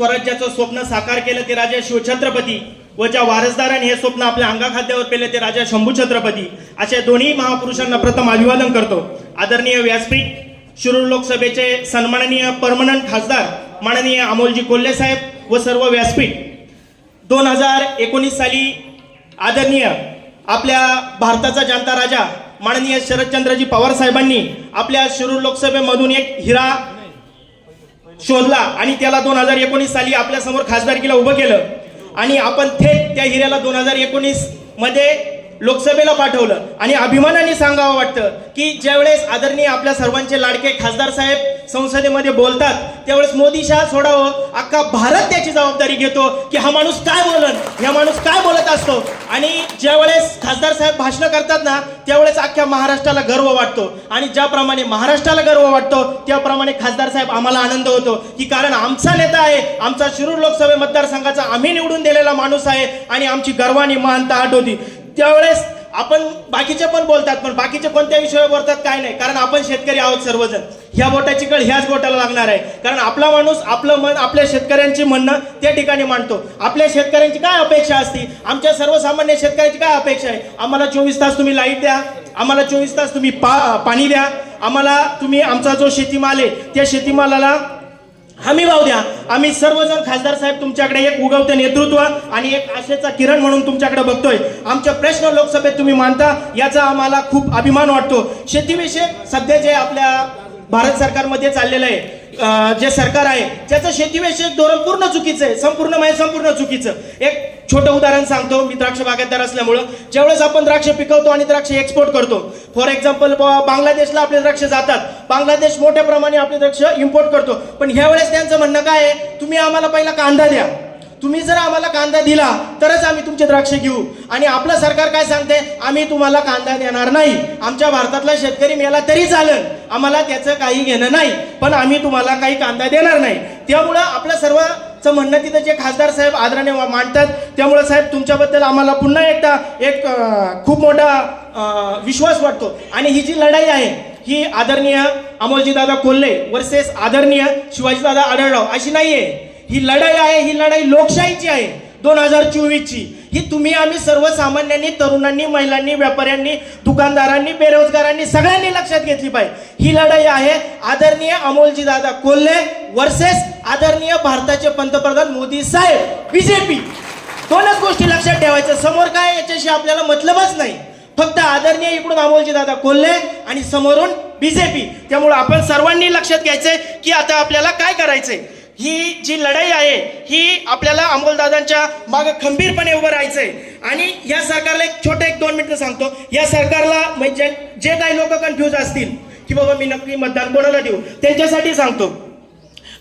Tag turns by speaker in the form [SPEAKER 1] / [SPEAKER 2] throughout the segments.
[SPEAKER 1] स्वराज्याचं स्वप्न साकार केलं ते राजा शिवछत्रपती व ज्या वारसदाराने हे स्वप्न आपल्या अंगाखाद्यावर पेले ते राजा शंभू छत्रपती. अशा दोन्ही महापुरुषांना प्रथम अभिवादन करतो. आदरणीय व्यासपीठ शिरूर लोकसभेचे सन्माननीय परमनंट खासदार माननीय अमोलजी कोल्हे साहेब व सर्व व्यासपीठ. दोन हजार एकोणीस साली आदरणीय आपल्या भारताचा जनता राजा माननीय शरदचंद्रजी पवार साहेबांनी आपल्या शिरूर लोकसभेमधून एक हिरा शोधला आणि त्याला दोन हजार एकोणीस साली आपल्यासमोर खासदारकीला उभं केलं. आणि आपण थेट त्या हिऱ्याला दोन हजार एकोणीसमध्ये लोकसभेला पाठवलं. आणि अभिमानाने सांगावं वाटतं की ज्यावेळेस आदरणीय आपल्या सर्वांचे लाडके खासदार साहेब संसदेमध्ये बोलतात त्यावेळेस मोदी शहा सोडावं अख्खा भारत त्याची जबाबदारी घेतो की हा माणूस काय बोलन हा माणूस काय बोलत असतो? आणि ज्यावेळेस खासदार साहेब भाषण करतात ना त्यावेळेस अख्ख्या महाराष्ट्राला गर्व वाटतो. आणि ज्याप्रमाणे महाराष्ट्राला गर्व वाटतो त्याप्रमाणे खासदार साहेब आम्हाला आनंद होतो. की कारण आमचा नेता आहे आमचा शिरूर लोकसभे मतदारसंघाचा आम्ही निवडून दिलेला माणूस आहे आणि आमची गर्वाने महानता आठवती. त्यावेळेस आपण बाकीचे पण बोलतात पण बाकीचे कोणत्या विषयावर बोलतात काय नाही. कारण आपण शेतकरी आहोत सर्वजण. ह्या बोटाची कळ ह्याच बोटाला लागणार आहे. कारण आपला माणूस आपलं मन आपल्या शेतकऱ्यांची म्हणणं त्या ठिकाणी मांडतो. आपल्या शेतकऱ्यांची काय अपेक्षा असते? आमच्या सर्वसामान्य शेतकऱ्याची काय अपेक्षा आहे? आम्हाला चोवीस तास तुम्ही लाइट द्या. आम्हाला चोवीस तास तुम्ही पा पाणी द्या. आम्हाला तुम्ही आमचा जो शेतीमाल आहे त्या शेतीमालाला हमी भाव द्या. आम्ही सर्वजण खासदार साहेब तुमच्याकडे एक उगवते नेतृत्व आणि एक आशेचा किरण म्हणून तुमच्याकडे बघतोय. आमचे प्रश्न लोकसभेत तुम्ही मानता याचा आम्हाला खूप अभिमान वाटतो. शेतीविषयक सध्या जे आपल्या भारत सरकारमध्ये चाललेलं आहे जे सरकार आहे त्याचं शेतीविषयक धोरण पूर्ण चुकीचं आहे. संपूर्ण म्हणजे संपूर्ण चुकीचं. एक छोटं उदाहरण सांगतो. मी द्राक्ष बागायतदार असल्यामुळं ज्यावेळेस आपण द्राक्ष पिकवतो आणि द्राक्ष एक्सपोर्ट करतो फॉर एक्झाम्पल बांगलादेशला आपले द्राक्ष जातात. बांगलादेश मोठ्या प्रमाणे आपले द्राक्ष इम्पोर्ट करतो. पण ह्यावेळेस त्यांचं म्हणणं काय आहे? तुम्ही आम्हाला पहिला कांदा द्या. तुम्ही जर आम्हाला कांदा दिला तरच आम्ही तुमचे द्राक्ष घेऊ. आणि आपलं सरकार काय सांगते? आम्ही तुम्हाला कांदा देणार नाही. आमच्या भारतातला शेतकरी मेला तरी चालेल. आम्हाला त्याचं काही घेणं नाही. पण आम्ही तुम्हाला काही कांदा देणार नाही. त्यामुळं आपलं सर्व चं म्हणणं तिथं जे खासदार साहेब आदराने वा- मांडतात त्यामुळं साहेब तुमच्याबद्दल आम्हाला पुन्हा एकदा एक खूप मोठा विश्वास वाटतो. आणि ही जी लढाई आहे ही आदरणीय अमोलजीदादा कोल्हे वर्सेस आदरणीय शिवाजीदादा आढळराव अशी आहे ही लढाई आहे ही लढाई लोकशाहीची आहे दोन हजार चोवीसची. ही तुम्ही आम्ही सर्वसामान्यांनी तरुणांनी महिलांनी व्यापाऱ्यांनी दुकानदारांनी बेरोजगारांनी सगळ्यांनी लक्षात घेतली पाहिजे. ही लढाई आहे आदरणीय अमोलजी दादा कोल्हे वर्सेस आदरणीय भारताचे पंतप्रधान मोदी साहेब बीजेपी. दोनच गोष्टी लक्षात ठेवायच्या. समोर काय याच्याशी आपल्याला मतलबच नाही. फक्त आदरणीय इकडून अमोलजी दादा कोल्हे आणि समोरून बीजेपी. त्यामुळे आपण सर्वांनी लक्षात घ्यायचंय की आता आपल्याला काय करायचंय. ही जी लढाई आहे ही आपल्याला अमोलदादांच्या मागं खंबीरपणे उभं राहायचंय. आणि या सरकारला एक छोटं एक दोन मिनिटं सांगतो. या सरकारला म्हणजे जे काही लोक कन्फ्यूज असतील की बाबा मी नक्की मतदान कोणाला देऊ त्यांच्यासाठी सांगतो.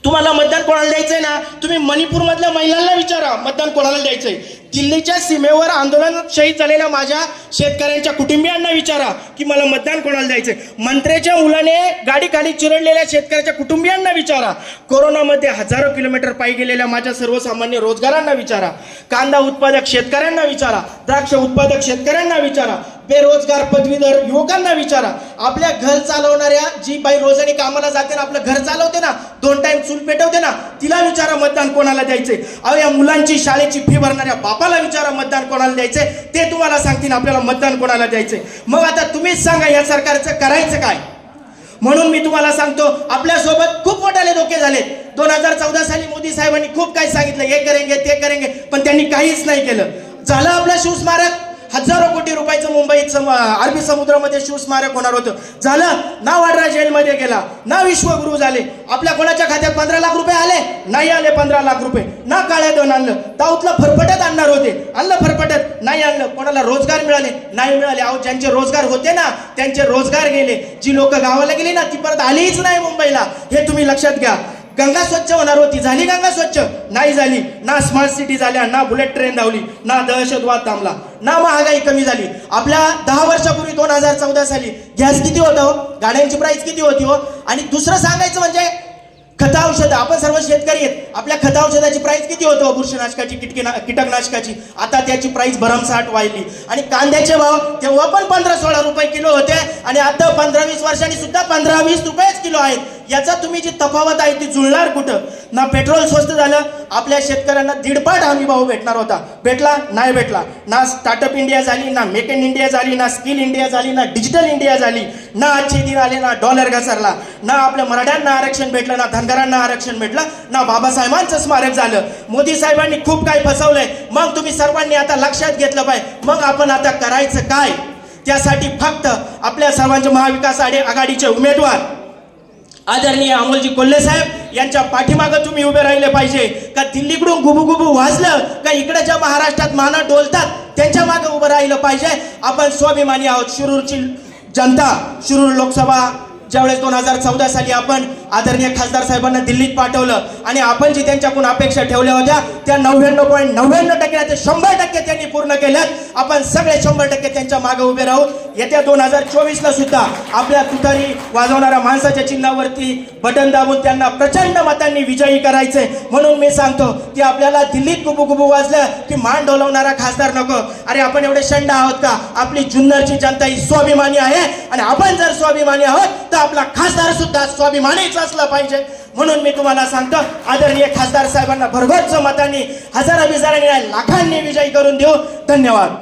[SPEAKER 1] तुम्हाला मतदान कोणाला द्यायचंय ना तुम्ही मणिपूरमधल्या महिलांना विचारा मतदान कोणाला द्यायचंय. दिल्लीच्या सीमेवर आंदोलन शहीद झालेल्या माझ्या शेतकऱ्यांच्या कुटुंबियांना विचारा की मला मतदान कोणाला द्यायचं मंत्र्याच्या मुलाने गाडी खाली चिरडलेल्या शेतकऱ्याच्या कुटुंबियांना विचारा. कोरोनामध्ये हजारो किलोमीटर पायी गेलेल्या माझ्या सर्वसामान्य रोजगारांना विचारा. कांदा उत्पादक शेतकऱ्यांना विचारा. द्राक्ष उत्पादक शेतकऱ्यांना विचारा. बेरोजगार पदवीधर युवकांना विचारा. आपल्या घर चालवणाऱ्या जी बाई रोजाने कामाला जाते ना आपलं घर चालवते ना दोन टाइम चूल पेटवते ना तिला विचारा मतदान कोणाला द्यायचे अहो या मुलांची शाळेची फी भरणाऱ्या बापाला विचारा मतदान कोणाला द्यायचे ते तुम्हाला सांगतील आपल्याला मतदान कोणाला द्यायचे मग आता तुम्हीच सांगा या सरकारचं करायचं काय? म्हणून मी तुम्हाला सांगतो आपल्यासोबत खूप मोठाले धोके झाले दोन हजार चौदा साली मोदी साहेबांनी खूप काही सांगितलं. हे करेंगे ते करेंगे पण त्यांनी काहीच नाही केलं. झालं आपलं शिवस्मारक हजारो कोटी रुपयाचं मुंबईत सम अरबी समुद्रामध्ये शिवस्मारक होणार होतं. झालं ना वाड्रा जेलमध्ये गेला ना विश्वगुरु झाले. आपल्या कोणाच्या खात्यात पंधरा लाख रुपये आले? नाही आले पंधरा लाख रुपये. ना काळ्या दोन आणलं. दाऊतला फरफटत आणणार होते. आणलं फरफटत नाही आणलं. कोणाला रोजगार मिळाले? नाही मिळाले. अहो ज्यांचे रोजगार होते ना त्यांचे रोजगार गेले. जी लोक गावाला गेली ना ती परत आलीच नाही मुंबईला. हे तुम्ही लक्षात घ्या. गंगा स्वच्छ होणार होती. झाली गंगा स्वच्छ? नाही झाली. ना स्मार्ट सिटी झाल्या ना बुलेट ट्रेन धावली. ना दहशतवाद थांबला. ना महागाई कमी झाली. आपल्या दहा वर्षापूर्वी दोन हजार चौदा साली गॅस किती होतं? हो? गाड्यांची प्राइस किती होती हो? आणि दुसरं सांगायचं म्हणजे खता औषधं आपण सर्व शेतकरी आहेत. आपल्या खता औषधाची प्राइस किती होतो हो? बुरशीनाशकाची किटकीना कीटकनाशकाची. आता त्याची प्राइस भरमसाठ वाढली. आणि कांद्याचे भाव तेव्हा पण पंधरा सोळा रुपये किलो होते. आणि आता पंधरा वीस वर्षांनी सुद्धा पंधरा वीस रुपयेच किलो आहेत. याचा तुम्ही जी तफावत आहे ती जुळणार कुठं? ना पेट्रोल स्वस्त झालं आपल्या शेतकऱ्यांना दीडपाट हमी भाव भेटणार होता. भेटला? नाही भेटला. ना स्टार्टअप इंडिया झाली ना मेक इन इंडिया झाली ना स्किल इंडिया झाली ना डिजिटल इंडिया झाली ना आजचे दिन आले ना डॉलर घसरला ना आपल्या मराठ्यांना आरक्षण भेटलं ना धनगरांना आरक्षण भेटलं ना बाबासाहेबांचं स्मारक झालं. मोदी साहेबांनी खूप काही फसवलंय. मग तुम्ही सर्वांनी आता लक्षात घेतलं पाहिजे. मग आपण आता करायचं काय? त्यासाठी फक्त आपल्या सर्वांचे महाविकास आघाडीचे उमेदवार आदरणीय अमोलजी कोल्हे साहेब यांच्या पाठीमागं तुम्ही उभे राहिले पाहिजे. का दिल्लीकडून गुबुगुबू वाजलं? का इकडच्या महाराष्ट्रात माना डोलतात त्यांच्या मागे उभं राहिलं पाहिजे? आपण स्वाभिमानी आहोत. शिरूरची जनता शिरूर लोकसभा ज्यावेळेस दोन हजार चौदा साली आपण आदरणीय खासदार साहेबांना दिल्लीत पाठवलं. आणि आपण जी त्यांच्याकडून अपेक्षा ठेवल्या होत्या त्या नव्याण्णव पॉईंट नव्याण्णव टक्के ते शंभर टक्के त्यांनी पूर्ण केल्यात. आपण सगळे शंभर टक्के त्यांच्या मागे उभे राहू. येत्या दोन हजार चोवीसला सुद्धा आपल्या तुतारी वाजवणाऱ्या माणसाच्या चिन्हावरती बटन दाबून त्यांना प्रचंड मतांनी विजयी करायचे म्हणून मी सांगतो की आपल्याला दिल्लीत गुबू गुबू वाजलं की मान डोलवणारा खासदार नको. अरे आपण एवढे शंड आहोत का? आपली जुन्नरची जनता ही स्वाभिमानी आहे. आणि आपण जर स्वाभिमानी आहोत तर आपला खासदार सुद्धा स्वाभिमानीच असला पाहिजे. म्हणून मी तुम्हाला सांगतो आदरणीय खासदार साहेबांना भरघोस मतांनी हजारा बिजारांनी लाखांनी विजयी करून देऊ. धन्यवाद.